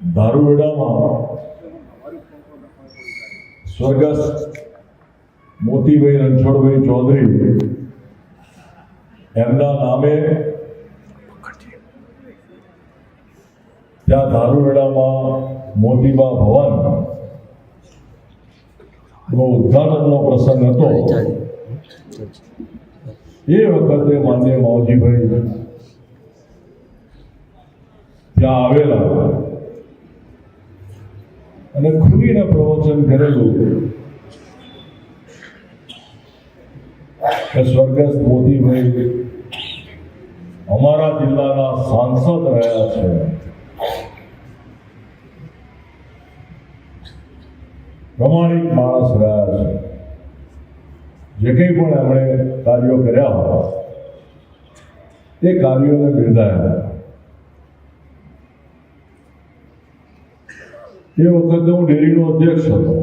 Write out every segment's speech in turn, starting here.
દારૂવેડામાં સ્વર્ગસ્થ મોતીભાઈ રણછોડભાઈ ચૌધરી એમના નામે ત્યાં દારૂવેડામાં મોતીબા ભવન નો ઉદઘાટનનો પ્રસંગ હતો. એ વખતે માન્ય માવજીભાઈ ત્યાં આવેલા અને ખુલીને પ્રવચન કરેલું. સ્વર્ગસ્થ મોદીભાઈ અમારા જિલ્લાના સાંસદ રહ્યા છે. પ્રમાણિક માણસ રહ્યા છે. જે કંઈ પણ એમણે કાર્યો કર્યા હોય, તે કાર્યોને બિરદાયા. એ વખતે હું ડેરીનો અધ્યક્ષ હતો.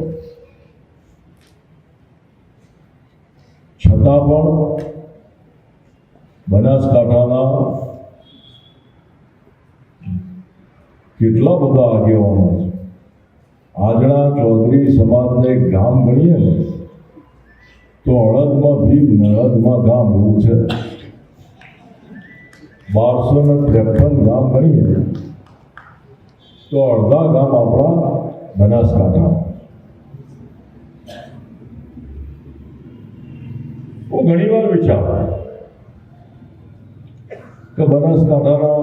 છતાં પણ બનાસકાંઠાના કેટલા બધા આગેવાનો છે. આજના ચૌધરી સમાજને ગામ ગણીએ ને, તો અડદમાં ભીમ નળદમાં ગામ એવું છે. બારસો ને ત્રેપન ગામ ગણીએ તો અડધા ગામ આપણા બનાસકાંઠા હું ઘણી વાર વિચારું કે બનાસકાંઠાના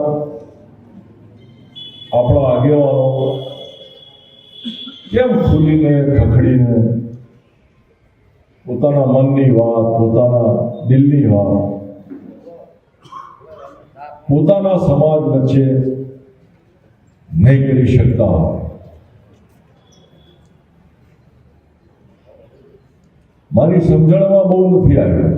આપણા આગેવાનો કેમ ખુલીને ખખડીને પોતાના મનની વાત પોતાના દિલની વાત પોતાના સમાજ વચ્ચે નહીં કરી શકતા મારી સમજણમાં બહુ નથી આવ્યું.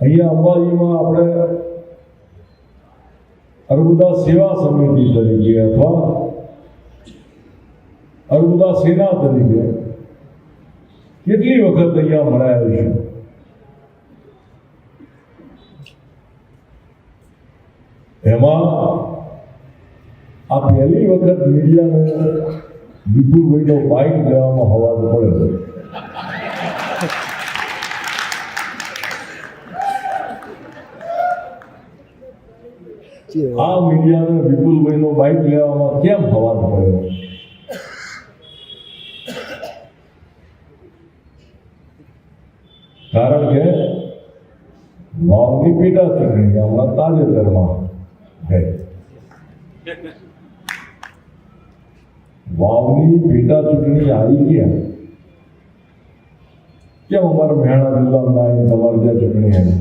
અહીંયા અંબાજીમાં આપણે અર્બુદા સેવા સમિતિ તરીકે અથવા અર્બુદા સેના તરીકે કેટલી વખત અહીંયા મળાયા છે એમાં આ પહેલી વખત મીડિયાને વિપુલભાઈનો બાઇક લેવામાં હવાજ પડ્યો આ મીડિયાને વિપુલભાઈનો બાઇક લેવામાં કેમ હવાજ પડ્યો? કારણ કે વાવની પેટા ચૂંટણી હમણાં તાજેતરમાં. થઈ વાવની પેટા ચૂંટણી આવી ગયા કેમ અમારા મહેણા જિલ્લામાં આવી તમારે ત્યાં ચૂંટણી આવી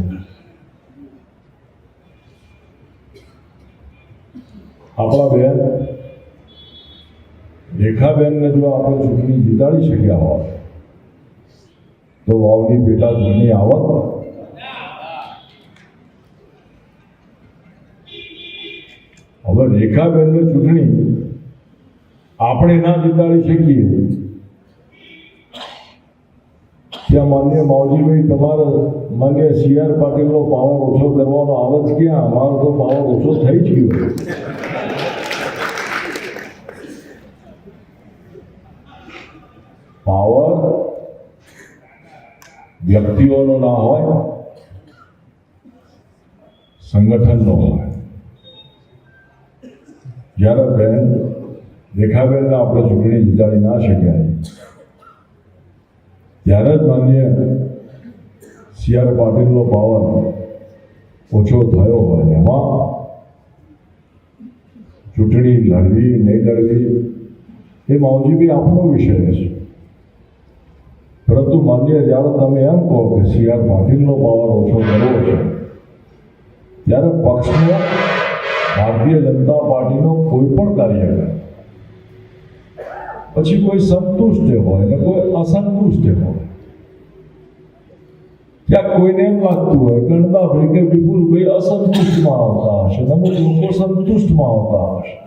આપણા બેન રેખાબેનને જો આપણે ચૂંટણી જીતાડી શક્યા હોત તો વાવની પેટા ચૂંટણી આવત હવે રેખાબેનની ચૂંટણી. આપણે ના જીતાડી શકીએ. ત્યાં માન્ય માવજીભાઈ, તમારે માન્ય સી આર પાટીલનો પાવર ઓછો કરવાનો આવે જ ક્યાં? અમારો તો પાવર ઓછો થઈ જ ગયો. પાવર વ્યક્તિઓનો ના હોય, સંગઠનનો હોય. જ્યારે બેન રેખાબેનને આપણે ચૂંટણી જીતાડી ના શક્યા ત્યારે જ માન્ય સી આર પાટીલનો પાવર ઓછો થયો હોય એમાં ચૂંટણી લડવી નહીં લડવી એ માવજીભાઈ આપનો વિષય છે પરંતુ માન્ય જ્યારે તમે એમ કહો કે સી આર પાટીલનો પાવર ઓછો કરવો છે ત્યારે પક્ષનો ભારતીય જનતા પાર્ટીનો કોઈ પણ કાર્યકર, પછી કોઈ સંતુષ્ટ હોય ને કોઈ અસંતુષ્ટ હોય, ક્યાંક કોઈને એમ લાગતું હોય ગણદાભાઈ કે વિપુલભાઈ અસંતુષ્ટમાં આવતા હશે, ને અમુક લોકો સંતુષ્ટમાં આવતા હશે.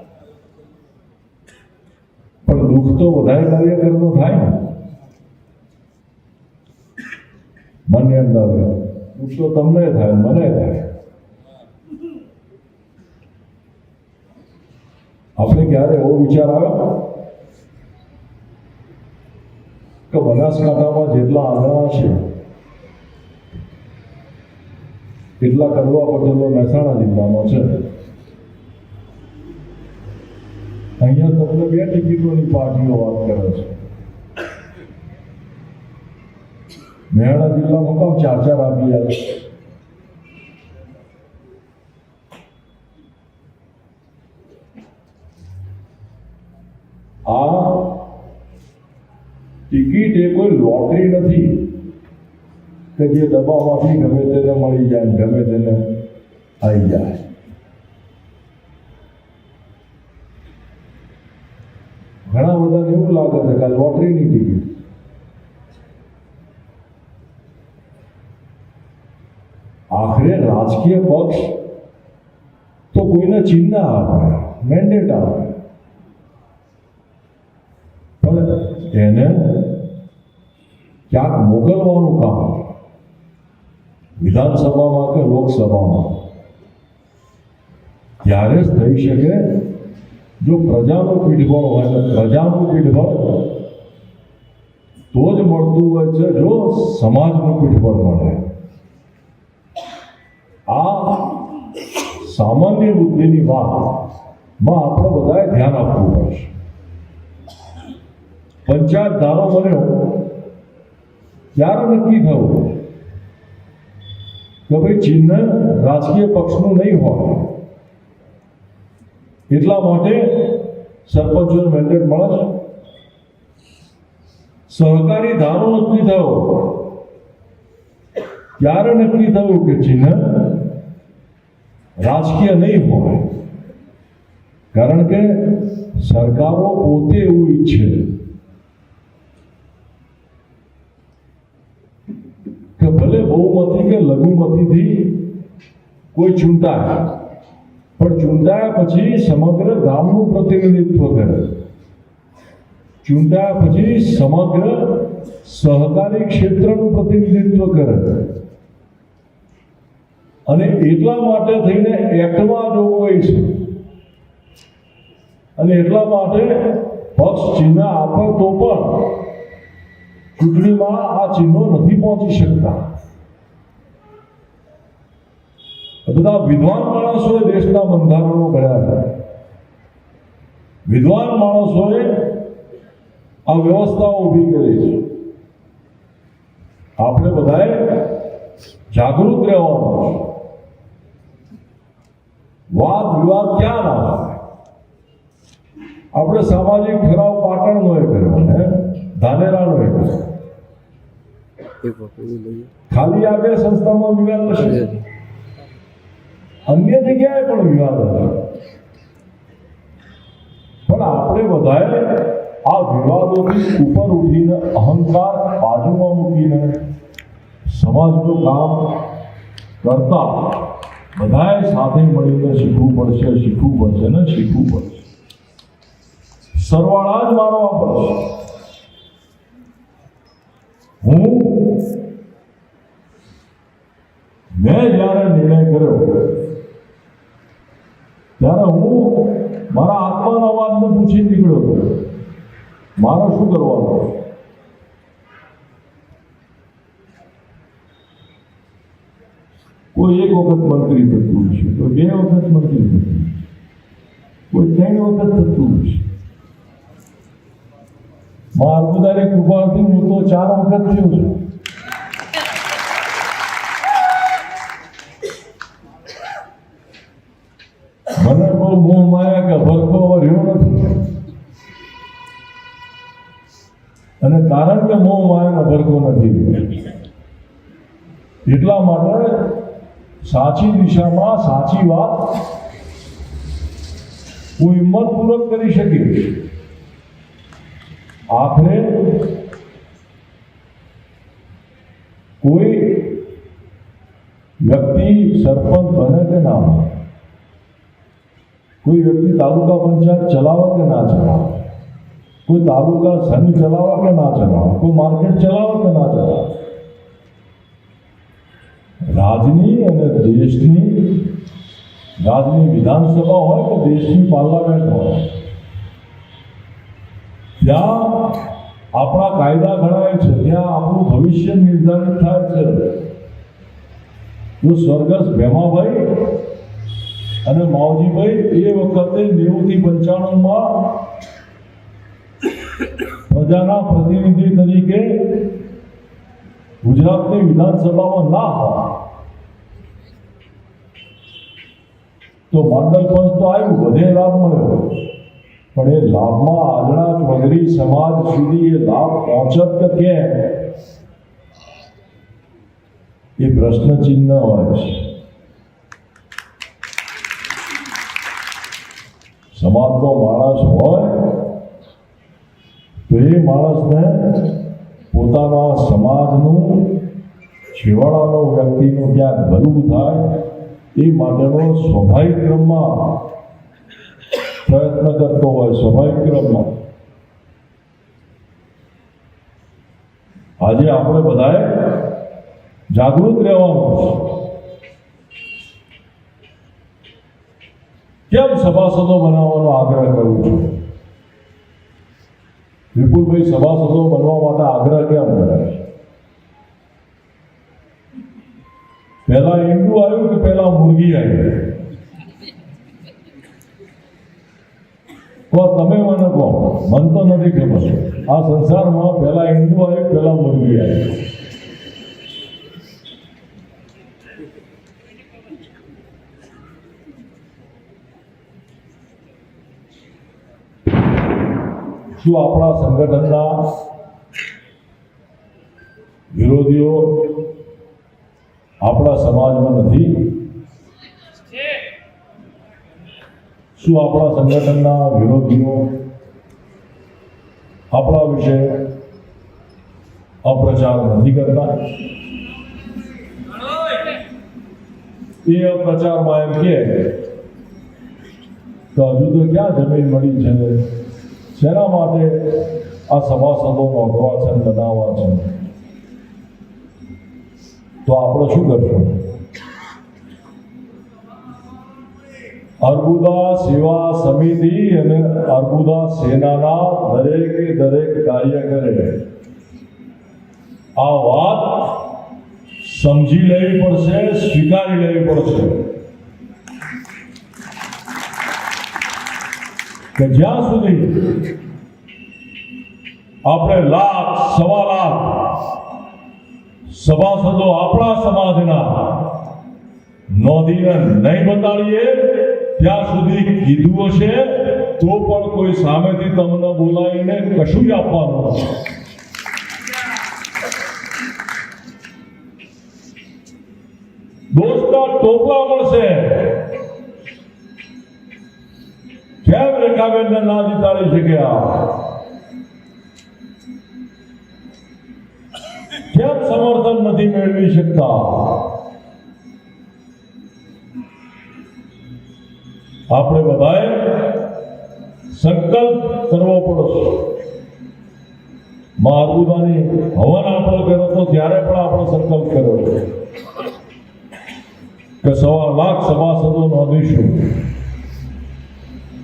પણ દુઃખ તો બધાય કાર્યકરનો થાય ને. મને એમ લાગે, દુઃખ તો તમને થાય, મને થાય. આપણે ક્યારે એવો વિચાર આવ્યો? કે બનાસકાંઠામાં જેટલા આંગણા છે, એટલા કડવા પટેલો મહેસાણા જિલ્લામાં છે. અહીંયા તમને બે ટિકિટોની પાર્ટીઓ વાત કરે છે. મહેસાણા જિલ્લામાં કામ ચાર ચાર આપી આવે આ ટિકિટ એ કોઈ લોટરી નથી. કે જે ડબ્બામાંથી ગમે તેને મળી જાય ગમે તેને આવી જાય. ઘણા બધાને એવું લાગે છે કે લોટરીની ટિકિટ આખરે રાજકીય પક્ષ તો કોઈને ચિહ્ન આપે મેન્ડેટ આપે. પણ એને ક્યાંક મોકલવાનું કામ વિધાનસભામાં કે લોકસભામાં. ત્યારે જ થઈ શકે જો પ્રજાનું પીઠબળ હોય પ્રજાનું પીઠબળ તો જ મળતું હોય છે, જો સમાજનું પીઠબળ મળે. આ સામાન્ય બુદ્ધિની વાતમાં આપણે બધાએ ધ્યાન આપવું પડશે. પંચાયત ધારો બન્યો, ત્યારે નક્કી થયું કે ભાઈ ચિહ્ન રાજકીય પક્ષનું નહીં હોય. એટલા માટે સરપંચોને મેન્ડેટ મળે સહકારી ધારો નક્કી થયો. ત્યારે નક્કી થયું કે ચિહ્ન રાજકીય નહીં હોય. કારણ કે સરકારો પોતે એવું ઈચ્છે કે ભલે બહુમતી કે લઘુમતીથી કોઈ ચૂંટાય. પણ ચૂંટાયા પછી સમગ્ર ગામનું પ્રતિનિધિત્વ કરે. ચૂંટાયા પછી સમગ્ર સહકારી ક્ષેત્રનું પ્રતિનિધિત્વ કરે. અને એટલા માટે થઈને એક્ટમાં જોગવાઈ છે. અને એટલા માટે પક્ષ ચિહ્ન આપે તો પણ ચૂંટણીમાં આ ચિહ્નો નથી પહોંચી શકતા. બધા વિદ્વાન માણસોએ દેશના બંધારણો કર્યા છે. વિદ્વાન માણસોએ આ વ્યવસ્થાઓ ઊભી કરી છે. આપણે બધાએ જાગૃત રહેવાનું વાદ વિવાદ ક્યાં ના થાય? આપણે સામાજિક ઠરાવ પાટણનો એ કર્યો ને ધાનેરાનો એ કર્યો. ખાલી આ બે સંસ્થામાં વિવાદ નથી. અન્ય જગ્યાએ પણ વિવાદ હતો. પણ આપણે બધાએ આ વિવાદોથી ઉપર ઉઠીને અહંકાર બાજુમાં મૂકીને સમાજનું કામ કરતા બધાએ સાથે મળીને શીખવું પડશે શીખવું પડશે ને શીખવું પડશે. સરવાળા જ મારવા પડશે. હું મેં જ્યારે નિર્ણય કર્યો ત્યારે હું મારા આત્માના અવાજને પૂછી નીકળ્યો હતો. મારે શું કરવાનું? કોઈ એક વખત મંત્રી થતું હશે, કોઈ બે વખત મંત્રી થતું. કોઈ ત્રણ વખત થતું હશે. માર્ગદારી કૃપાથી હું તો ચાર વખત થયો છું. અને કારણ કે મોહ માયાનો ભરકો નથી. એટલા માટે સાચી દિશામાં સાચી વાત હું હિંમતપૂર્વક કરી શકીશ આખરે કોઈ વ્યક્તિ સરપંચ બને કે ના કોઈ વ્યક્તિ તાલુકા પંચાયત ચલાવે કે ના ચલાવે? કોઈ તાલુકા સંઘ ચલાવે કે ના ચલાવે કોઈ માર્કેટ ચલાવે કે ના ચલાવે રાજની અને દેશની રાજ્યની વિધાનસભા હોય કે દેશની પાર્લામેન્ટ હોય ત્યાં આપણા કાયદા ઘડાય છે ત્યાં આપણું ભવિષ્ય નિર્ધારિત થાય છે જો સ્વર્ગસ્થ ભેમાભાઈ અને માવજીભાઈ એ વખતે નેવુંથી પંચાણુંમાં પ્રજાના પ્રતિનિધિ તરીકે ગુજરાતની વિધાનસભામાં ના હોય. તો મંડળ પંચ તો આવ્યું, બધે લાભ મળ્યો. પણ એ લાભમાં આજના ચૌધરી સમાજ સુધી એ લાભ પહોંચત કે કેમ? એ પ્રશ્ન ચિહ્ન હોય છે. સમાજનો માણસ હોય તો એ માણસને પોતાના સમાજનું, છેવાડાનો વ્યક્તિનું ક્યાંક ભલું થાય, એ માટેનો સ્વાભાવિક ક્રમમાં પ્રયત્ન કરતો હોય સ્વાભાવિક ક્રમમાં આજે આપણે બધાએ જાગૃત રહેવાનું કેમ સભાસદો બનાવવાનો આગ્રહ કરું છું? વિપુલભાઈ સભાસદો બનવા માટે આગ્રહ કેમ કરે? પહેલા ઈંડું આવ્યું કે પહેલા મુરગી આવી? તો તમે મને કહો, મન તો નથી ખબર. આ સંસારમાં પહેલા ઈંડું આવ્યું પહેલા મુરગી આવી? શું આપણા સંગઠનના વિરોધીઓ આપણા સમાજમાં નથી? શું આપણા સંગઠનના વિરોધીઓ આપણા વિશે અપ્રચાર નથી કરતા? એ અપ્રચારમાં એમ કે, તો હજુ તો ક્યાં જમીન મળી છે? શેના માટે આ સભાસદોનો છે બનાવવા છે તો આપણે શું કરશું અર્બુદા સેવા સમિતિ અને અર્બુદા સેનાના દરેકે દરેક કાર્યકરે આ વાત સમજી લેવી પડશે સ્વીકારી લેવી પડશે કે જ્યાં સુધી આપણે લાખ, સવા લાખ સભાસદો આપણા સમાજના નોંધીને નહીં બતાડીએ, ત્યાં સુધી કીધું હશે, તો પણ કોઈ સામેથી તમને બોલાવીને કશું જ આપવાનું નથી. દોસ્તો, ટોપલા મળશે. કેમ રેખાબેનને ના જીતાડી શક્યા? કેમ સમર્થન નથી મેળવી શકતા? આપણે બધાએ સંકલ્પ કરવો પડશે. મહારુદાની હવન આપણે કર્યો તો ત્યારે પણ આપણે સંકલ્પ કર્યો કે સવા લાખ સભાસદો નોંધીશું.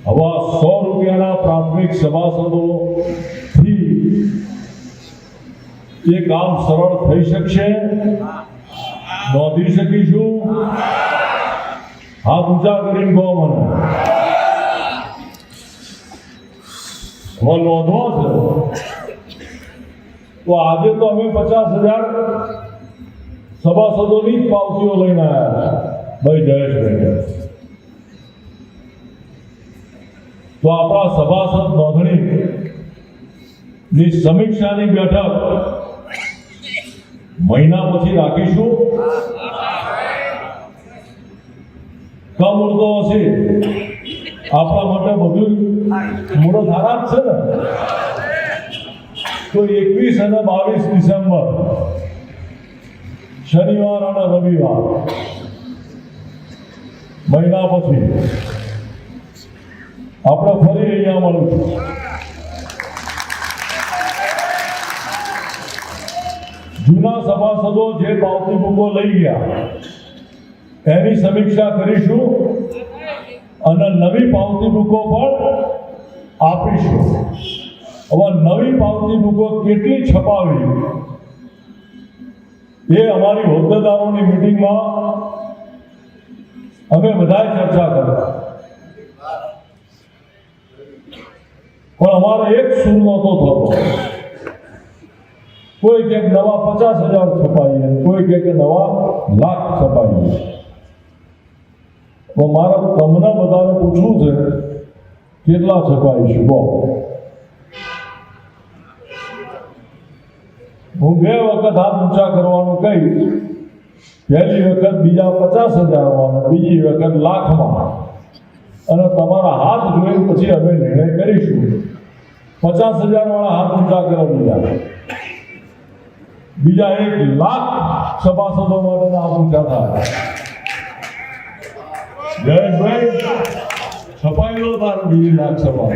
હવે સો રૂપિયાના પ્રાથમિક સભાસદોથી એ કામ સરળ થઈ શકશે નોંધી શકીશું હાથ ઊંચા કરીને કહો મને હવે નોંધવો છે તો આજે તો અમે પચાસ હજાર સભાસદોની જ પાવતીઓ લઈને આવ્યા ભાઈ જયેશભાઈ તો આપણા સભાસદ નોંધણી. ની સમીક્ષાની બેઠક મહિના પછી રાખીશું. કમ ઉડતો હશે. આપણા માટે બધું મુહૂર્ત હારા છે ને? તો એકવીસ અને બાવીસ ડિસેમ્બર, શનિવાર અને રવિવાર, મહિના પછી. આપણે ફરી અહીંયા મળીશું જૂના સભાસદો જે પાવતી બુકો લઈ ગયા, એની સમીક્ષા કરીશું અને નવી પાવતી બુકો પણ આપીશું. હવે નવી પાવતી બુકો કેટલી છપાવી? એ અમારી હોદ્દેદારોની મિટિંગમાં અમે બધાએ ચર્ચા કરી. પણ અમારે એક સૂર નહોતો થતો. કોઈ કે નવા પચાસ હજાર છપાઈએ, કોઈ કે નવા લાખ છપાઈએ. તો મારા તમને બધાને પૂછવું છે, કેટલા છપાઈશું? કહો હું બે વખત હાથ ઊંચા કરવાનું કહીશ. પહેલી વખત બીજા પચાસ હજારમાં બીજી વખત લાખમાં. અને તમારા હાથ જોઈ પછી અમે નિર્ણય કરીશું. પચાસ હજાર વાળા હાથ ઊંચા કરો બીજા બીજા એક લાખ સભાસદો માટેના હાથ ઊંચા થાય. જયેશભાઈ છપાઈ તાર બીજી લાખ સભા.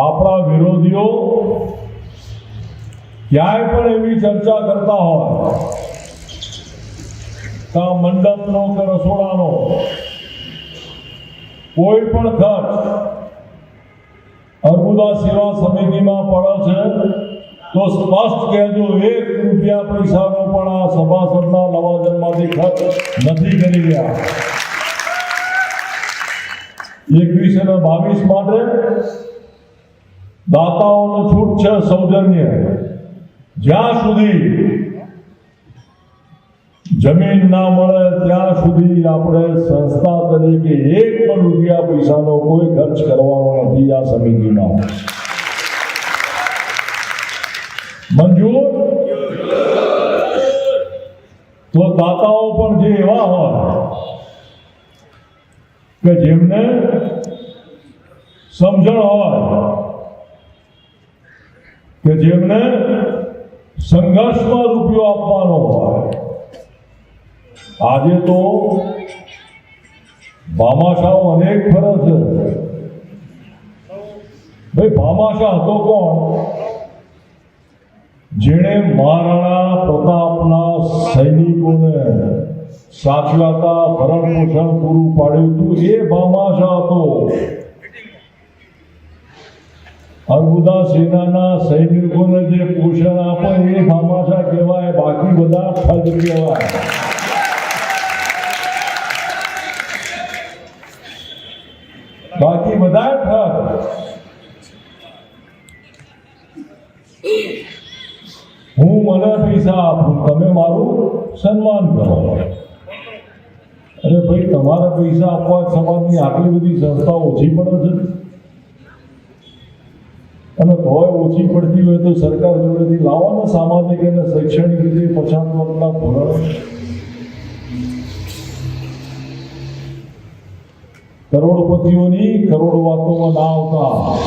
આપણા વિરોધીઓ ક્યાંય પણ એવી ચર્ચા કરતા હોય કે મંડપનો કે રસોડાનો કોઈ પણ ખર્ચ અર્બુદા સેવા સમિતિમાં પડે છે, તો સ્પષ્ટ કહેજો, એક રૂપિયા પૈસાનો પણ આ સભાસદના લવાજનમાંથી ખર્ચ નથી કરી રહ્યા. એકવીસ અને બાવીસ માટે દાતાઓનો છૂટ છે સૌજન્ય. જ્યાં સુધી જમીન ના મળે, ત્યાં સુધી આપણે સંસ્થા તરીકે એક પણ રૂપિયા પૈસાનો કોઈ ખર્ચ કરવાનો નથી આ સમિતિમાં મંજૂર? તો દાતાઓ પણ જે એવા હોય કે જેમને સમજણ હોય, કે જેમને સંઘર્ષમાં રૂપિયો આપવાનો હોય. આજે તો ભામાશાહ અનેક ફરજ છે. ભાઈ, ભામાશાહ હતો કોણ? જેણે મહારાણા પ્રતાપના સૈનિકોને સાચવાતા ભરણ પોષણ પૂરું પાડ્યું હતું. એ ભામાશાહ હતો. અર્બુદા સેનાના સૈનિકોને જે પોષણ આપે એ ભામાશાહ કહેવાય, બાકી બધા ફજ કહેવાય. બાકી બધા ઠગ. હું મને પૈસા આપું, તમે મારું સન્માન કરો. અરે ભાઈ, તમારા પૈસા આપવા સમાજની આટલી બધી સંસ્થાઓ ઓછી પડે છે. અને તોય ઓછી પડતી હોય તો સરકાર જોડેથી લાવવાનો સામાજિક અને શૈક્ષણિક રીતે પછાત વર્ગના ધોરણ. કરોડપતિઓની કરોડ વાતોમાં ના આવતા.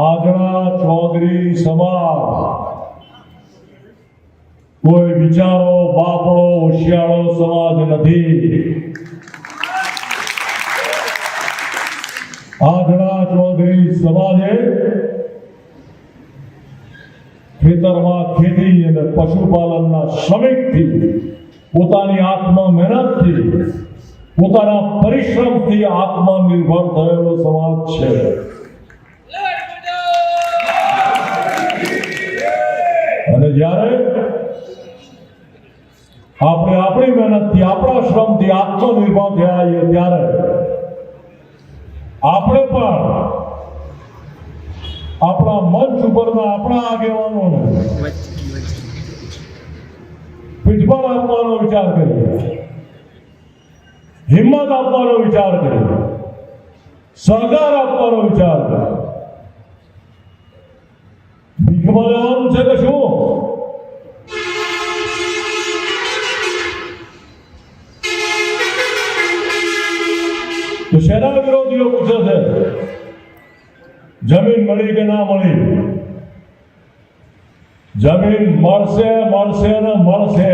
આજના ચોગરી સમાજ. કોઈ વિચારો બાપડો હોશિયાળો સમાજ નથી. આજના ચૌધરી સમાજે ખેતરમાં ખેતી અને પશુપાલનના શ્રમિકથી, પોતાની આત્મા મહેનતથી પોતાના પરિશ્રમથી આત્મનિર્ભર થયેલો સમાજ છે. અને જ્યારે આપણે આપણી મહેનતથી, આપણા શ્રમથી આત્મનિર્ભર થયા છીએ, ત્યારે આપણે પણ આપણા મંચ ઉપરના આપણા આગેવાનોને પીઠબળ આપવાનો વિચાર કરીએ. હિંમત આપવાનો વિચાર કરીએ. સહકાર આપવાનો વિચાર કરે ભીખમાં છે કે શું? તો શેના વિરોધીઓ પૂછે છે, જમીન મળી કે ના મળી? જમીન મળશે મળશે ને મળશે.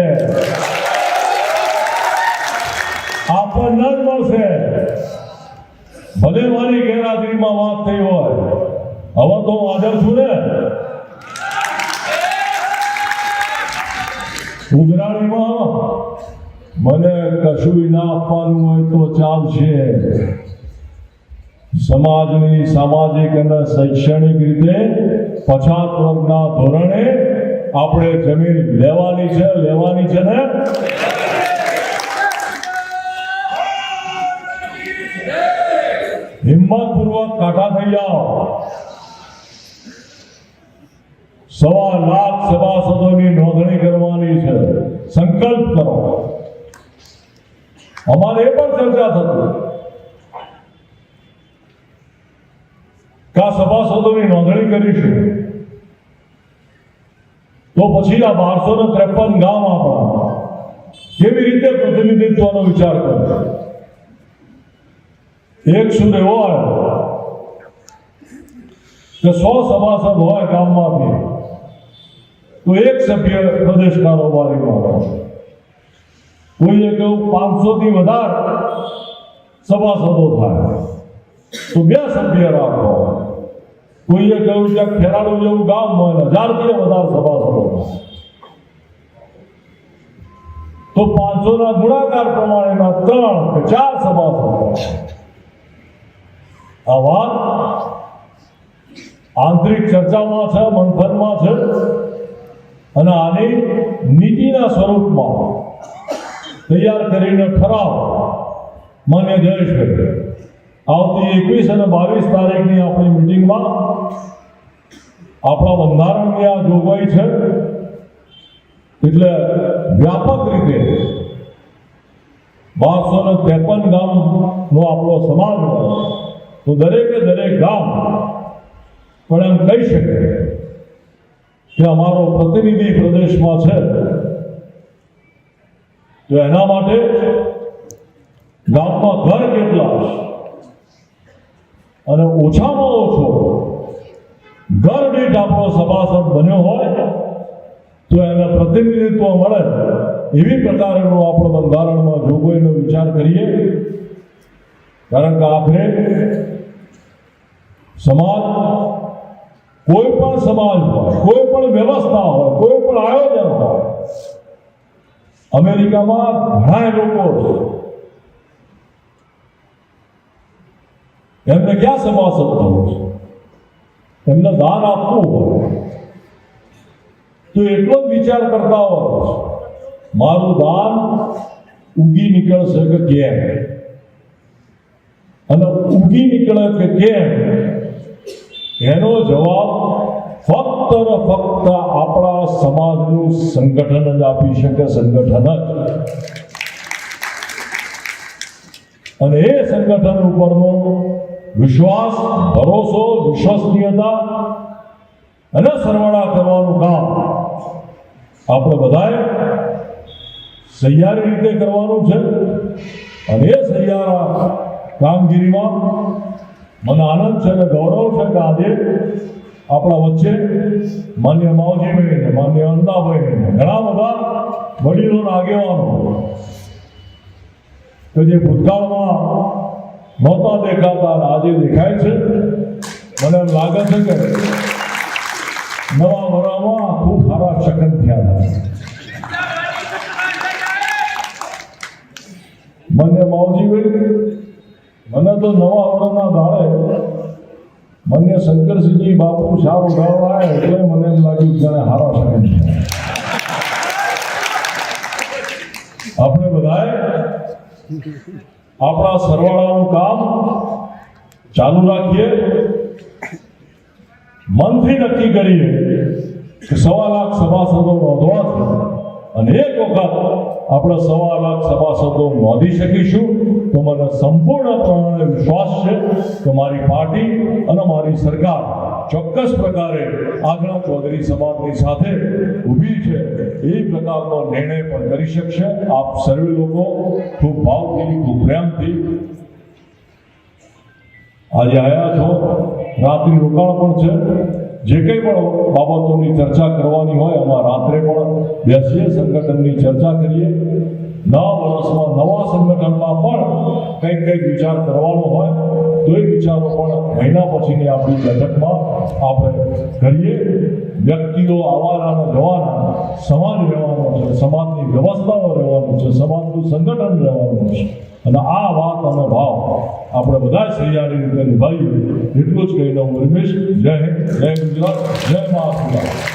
આપણને જ મળશે. ભલે મારી ગેરહાજરીમાં વાત થઈ હોય. હવે તો હું હાજર છું ને. ઉઘરાણીમાં મને કશું ના આપવાનું હોય તો ચાલશે. સમાજની સામાજિક અને શૈક્ષણિક રીતે પછાત વર્ગના ધોરણે આપણે જમીન લેવાની છે લેવાની છે ને? હિંમતપૂર્વક કાઢા થઈ જાઓ. સવા લાખ સભાસદોની નોંધણી કરવાની છે. સંકલ્પ કરો. અમારે એ પણ ચર્ચા થતી. કે સભાસદોની નોંધણી કરીશું તો પછી આ બારસો ને ત્રેપન ગામ આપણા કેવી રીતે પ્રતિનિધિત્વનો વિચાર કરશે એક સુર આવ્યો કે સો સભાસદ હોય ગામમાંથી, તો એક સભ્ય પ્રદેશ કારોબારીમાં હોય. કોઈએ કહ્યું પાંચસો થી વધારે સભાસદો થાય. તો બે સભ્ય રાખો. કોઈએ કહ્યું કે ખેરાલુ જેવું ગામ હોય હજારથી વધારે સભાસદો થાય તો પાંચસો ના ગુણાકાર પ્રમાણેના ત્રણ કે ચાર સભાસદો આ વાત આંતરિક ચર્ચામાં છે, મંથનમાં છે, અને આની નીતિના સ્વરૂપમાં તૈયાર કરીને ઠરાવ. માન્ય જયેશભાઈ આવતી એકવીસ અને બાવીસ તારીખની આપણી મિટિંગમાં આપણા બંધારણની આ જોગવાઈ છે. એટલે વ્યાપક રીતે બારસો ને ત્રેપન ગામનો આપણો સમાજ હોય તો દરેકે દરેક ગામ પણ એમ કહી શકે કે અમારો પ્રતિનિધિ પ્રદેશમાં છે. તો એના માટે ગામમાં ઘર કેટલા હશે? અને ઓછામાં ઓછો ઘર દીઠ આપણો સભાસદ બન્યો હોય તો એને પ્રતિનિધિત્વ મળે એવી પ્રકારનો આપણે બંધારણમાં જોગવાઈનો વિચાર કરીએ, કારણ કે આખરે સમાજ કોઈ પણ સમાજ હોય, કોઈ પણ વ્યવસ્થા હોય, કોઈ પણ આયોજન હોય, અમેરિકામાં ઘણા લોકો છે એમને ક્યાં સમાસ થવું છે? એમને દાન આપવું હોય. તો એટલો જ વિચાર કરતા હોય મારું દાન ઉગી નીકળશે કે કેમ? અને ઉગી નીકળે કે કેમ? એનો જવાબ ફક્ત ને ફક્ત આપણા સમાજનું સંગઠન જ આપી શકે, સંગઠન જ. અને એ સંગઠન ઉપરનો વિશ્વાસ, ભરોસો, વિશ્વસનીયતા અને સરવાળા કરવાનું કામ આપણે બધાએ સહિયારી રીતે કરવાનું છે અને એ સહિયારા કામગીરીમાં મને આનંદ છે અને ગૌરવ છે કે આજે આપણા વચ્ચે માન્ય માવજીભાઈને, માન્ય અંદાભાઈને, ઘણા બધા વડીલોના આગેવાનો કે જે ભૂતકાળમાં નહોતા દેખાતા આજે દેખાય છે. મને એમ લાગે છે કે નવા વરામાં ખૂબ સારા શકન થયા મને માવજીભાઈ મને તો નવા વરના દાડે મને શંકરસિંહજી બાપુ સારું આવે એટલે મને એમ લાગ્યું જાણે હારા શકન આપણે બધાએ આપણા સરવાળાનું કામ ચાલુ રાખીએ. મનથી નક્કી કરીએ કે સવા લાખ સભાસદો નોંધવા છે. અને એક વખત આપણે સવા લાખ સભાસદો નોંધી શકીશું. તો મને સંપૂર્ણપણે વિશ્વાસ છે કે મારી પાર્ટી અને મારી સરકાર ચોક્કસ પ્રકારે આગળ ચૌધરી સમાજની સાથે ઊભી છે. એ પ્રકારનો નિર્ણય પણ કરી શકશે. આપ સર્વે લોકો ખૂબ ભાવથી, ખૂબ પ્રેમથી આજે આવ્યા છો. રાત્રિ રોકાણ પણ છે. જે કંઈ પણ બાબતોની ચર્ચા કરવાની હોય એમાં રાત્રે પણ બેસીએ, સંગઠનની ચર્ચા કરીએ. નવા વર્ષમાં નવા સંગઠનમાં પણ કંઈક કંઈક વિચાર કરવાનો હોય, તો એ વિચારો પણ મહિના પછીની આપણી બેઠકમાં આપણે કરીએ. વ્યક્તિઓ આવવાના જવાના, સમાજ રહેવાનો છે, સમાજની વ્યવસ્થાઓ રહેવાનું છે, સમાજનું સંગઠન રહેવાનું છે. અને આ વાત અને ભાવ આપણે બધા સહિયારી રીતે નિભાવીએ. એટલું જ કહીને હું રમેશ. જય હિન્દ, જય ગુજરાત, જય મહારાષ્ટ્ર